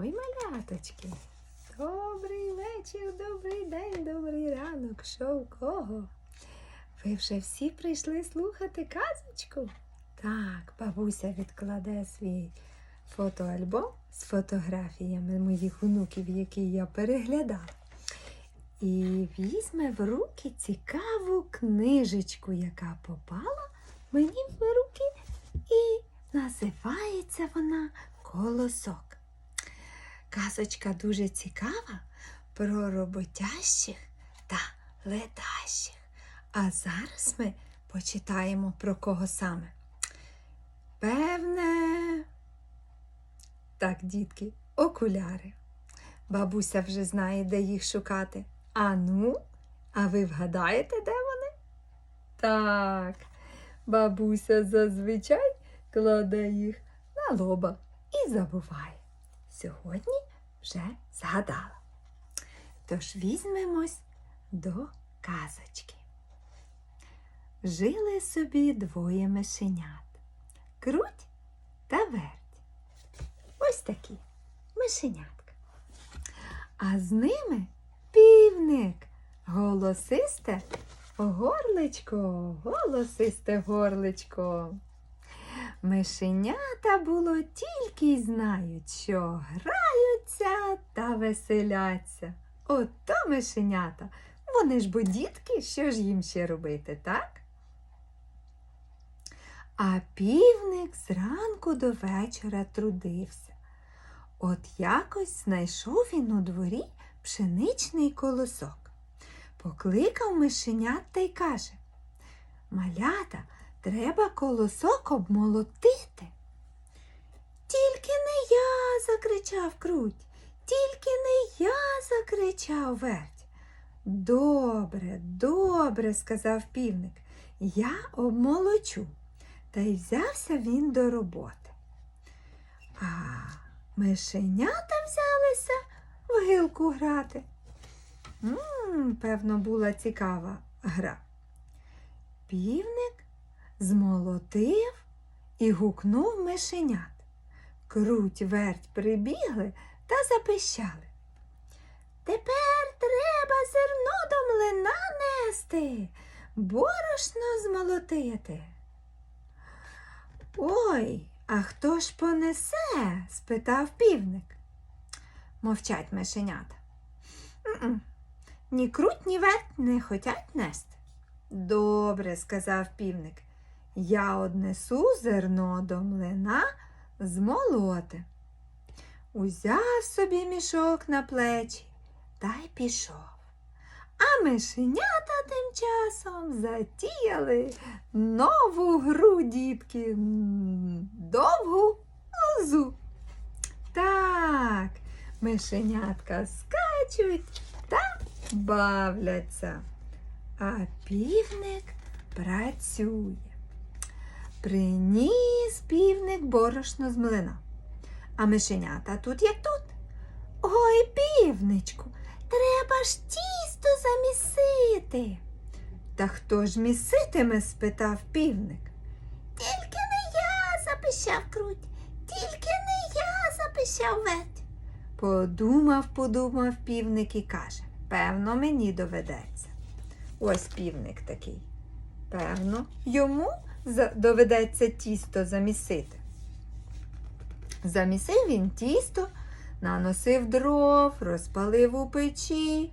Ой, маляточки. Добрий вечір, добрий день, добрий ранок. Що у кого? Ви вже всі прийшли слухати казочку? Так, бабуся відкладе свій фотоальбом з фотографіями моїх онуків, які я переглядала. І візьме в руки цікаву книжечку, яка попала мені в руки, і називається вона Колосок. Казочка дуже цікава про роботящих та летащих. А зараз ми почитаємо про кого саме. Певне, так, дітки, окуляри. Бабуся вже знає, де їх шукати. А ну, а ви вгадаєте, де вони? Так, бабуся зазвичай кладе їх на лоба і забуває. Сьогодні вже згадала. Тож візьмемось до казочки. Жили собі двоє мишенят. Круть та верть. Ось такі мишенятка. А з ними півник, голосисте горличко, голосисте горличко. Мишенята було тільки й знають, що граються та веселяться. Ото мишенята. Вони ж бо дітки, що ж їм ще робити, так? А півник зранку до вечора трудився. От якось знайшов він у дворі пшеничний колосок. Покликав мишенят та й каже Малята, треба колосок обмолотити. Тільки не я, закричав круть, тільки не я, закричав верть. Добре, добре, сказав півник, я обмолочу. Та й взявся він до роботи. А мишенята взялися в гилку грати. М, певно, була цікава гра. Півник змолотив і гукнув мишенят. Круть верть прибігли та запищали. Тепер треба зерно до млина нести, борошно змолотити. Ой, а хто ж понесе? спитав півник. Мовчать мишенята. «М-м, Ні круть, ні верть не хотять нести. Добре, сказав півник. Я однесу зерно до млина змолоти. Узяв собі мішок на плечі та й пішов. А мишенята тим часом затіяли нову гру, дітки, довгу лозу. Так, мишенятка скачуть та бавляться, а півник працює. Приніс півник борошно з млина. А мишенята тут як тут. Ой, півничку, треба ж тісто замісити. Та хто ж міситиме? спитав півник. Тільки не я, запищав круть, тільки не я, запищав верть. Подумав, подумав півник і каже, певно, мені доведеться. Ось півник такий. Певно, йому доведеться тісто замісити. Замісив він тісто, наносив дров, розпалив у печі,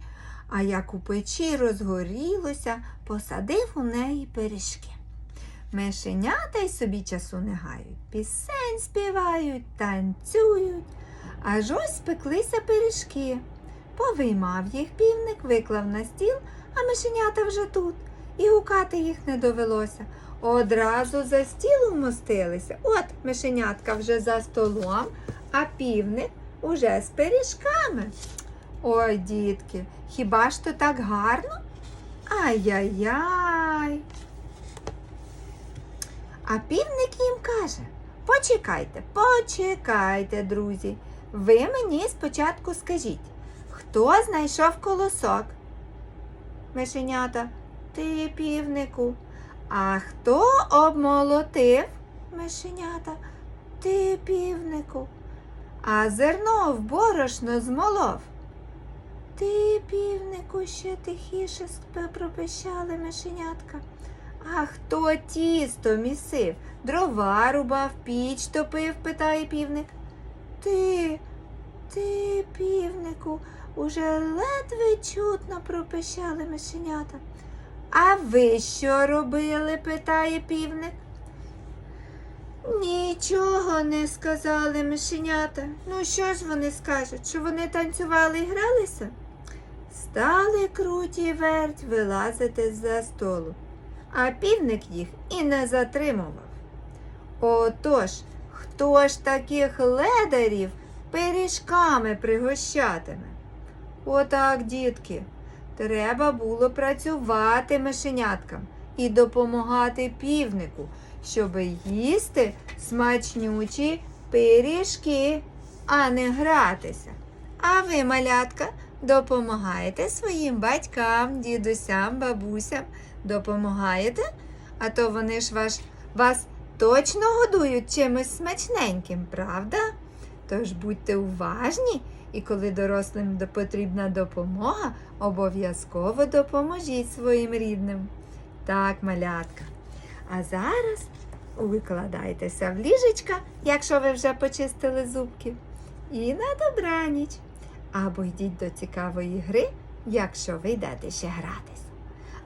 а як у печі розгорілося, посадив у неї пиріжки. Мишенята й собі часу не гають, пісень співають, танцюють, аж ось спеклися пиріжки. Повиймав їх півник, виклав на стіл, а мишенята вже тут, і гукати їх не довелося. Одразу за стіл вмостилися. От мишенятка вже за столом, а півник уже з пиріжками. Ой, дітки, хіба ж то так гарно? Ай-яй-яй. А півник їм каже: Почекайте, почекайте, друзі. Ви мені спочатку скажіть, хто знайшов колосок? Мишенята, ти півнику. А хто обмолотив? Мишенята, ти півнику. а зерно в борошно змолов. Ти, півнику, ще тихіше пропищали мишенятка. А хто тісто місив? Дрова рубав, піч топив, питає півник. Ти, ти, півнику, уже ледве чутно пропищали мишенята. А ви що робили? питає півник. Нічого не сказали мишенята. Ну що ж вони скажуть, що вони танцювали і гралися? Стали круті верть вилазити з-за столу, а півник їх і не затримував. Отож, хто ж таких ледарів пиріжками пригощатиме? Отак, дітки, треба було працювати мишеняткам і допомагати півнику, щоби їсти смачнючі пиріжки, а не гратися. А ви, малятка, допомагаєте своїм батькам, дідусям, бабусям? Допомагаєте? А то вони ж ваш, вас точно годують чимось смачненьким, правда? Тож будьте уважні, і коли дорослим потрібна допомога, обов'язково допоможіть своїм рідним. Так, малятка. А зараз викладайтеся в ліжечка, якщо ви вже почистили зубки. І на добраніч. Або йдіть до цікавої гри, якщо ви йдете ще гратись.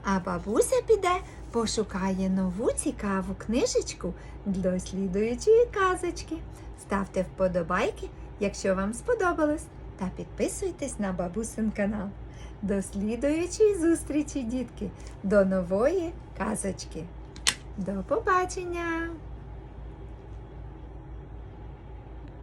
А бабуся піде, пошукає нову цікаву книжечку для слідуючої казочки. Ставте вподобайки, якщо вам сподобалось, та підписуйтесь на бабусин канал. До слідуючої зустрічі, дітки, до нової казочки. До побачення!